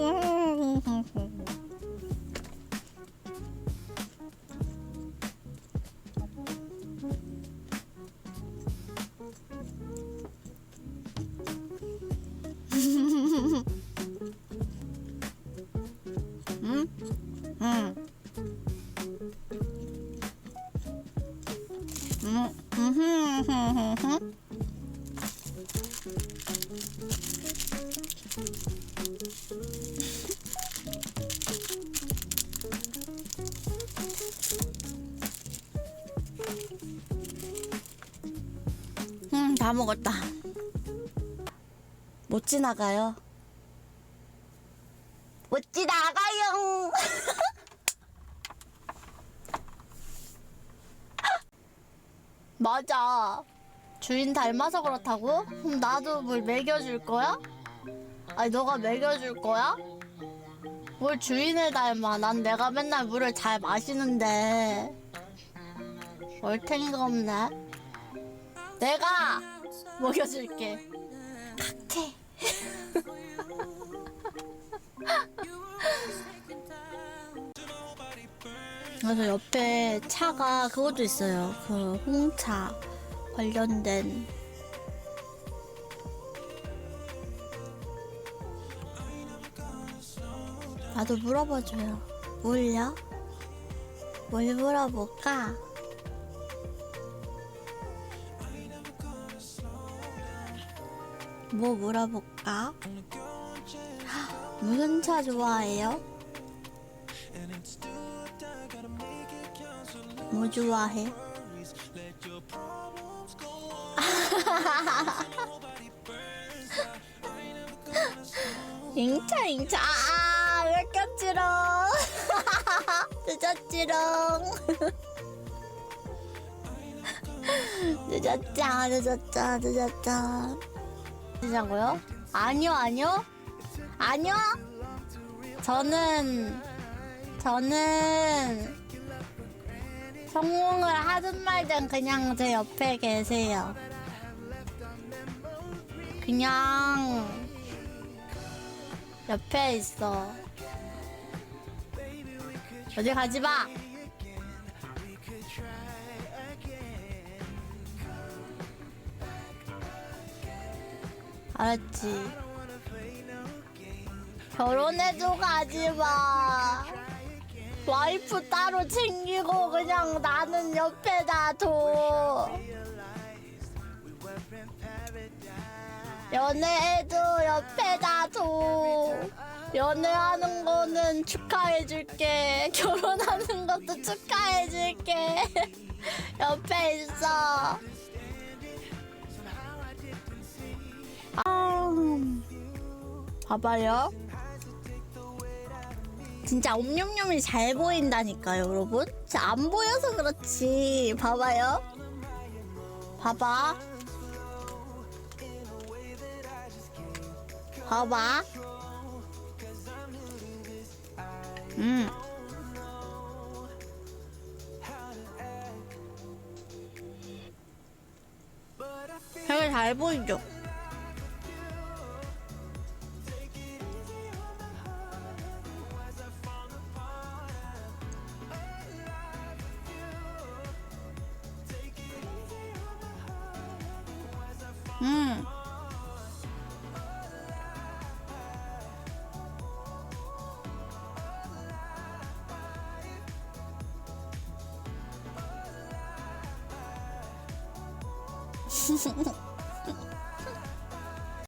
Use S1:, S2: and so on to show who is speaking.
S1: Mm-hmm. mm-hmm. mm-hmm. mm-hmm. 다 먹었다. 못 지나가요. 못 지나가요. 맞아. 주인 닮아서 그렇다고? 그럼 나도 뭘 먹여줄 거야? 아니, 너가 먹여줄 거야? 뭘 주인을 닮아. 난 내가 맨날 물을 잘 마시는데. 얼탱이가 없네. 내가 먹여줄게. kak해. 그래서 옆에 차가 그것도 있어요. 그 홍차 관련된. 나도 물어봐줘요. 뭘요? 뭘 물어볼까? 뭐 물어볼까? 무슨 차 좋아해요? 뭐 좋아해? 잉차 잉차 아, 왜 꼈지롱 늦었지롱 늦었자 늦었자 늦었자 늦었고요? 아니요 아니요 아니요 저는 저는 성공을 하든 말든 그냥 제 옆에 계세요. 그냥 옆에 있어. 어디 가지 마. 알았지. 결혼해도 가지 마. 와이프 따로 챙기고 그냥 나는 옆에다 둬. 연애해도 옆에다 둬. 연애하는 거는 축하해줄게. 결혼하는 것도 축하해줄게. 옆에 있어. 봐봐요. 진짜 옴뇸뇸이 잘 보인다니까요, 여러분. 진짜 안 보여서 그렇지. 봐봐요. 봐봐. 봐봐. 음. 되게 잘 보이죠? 음.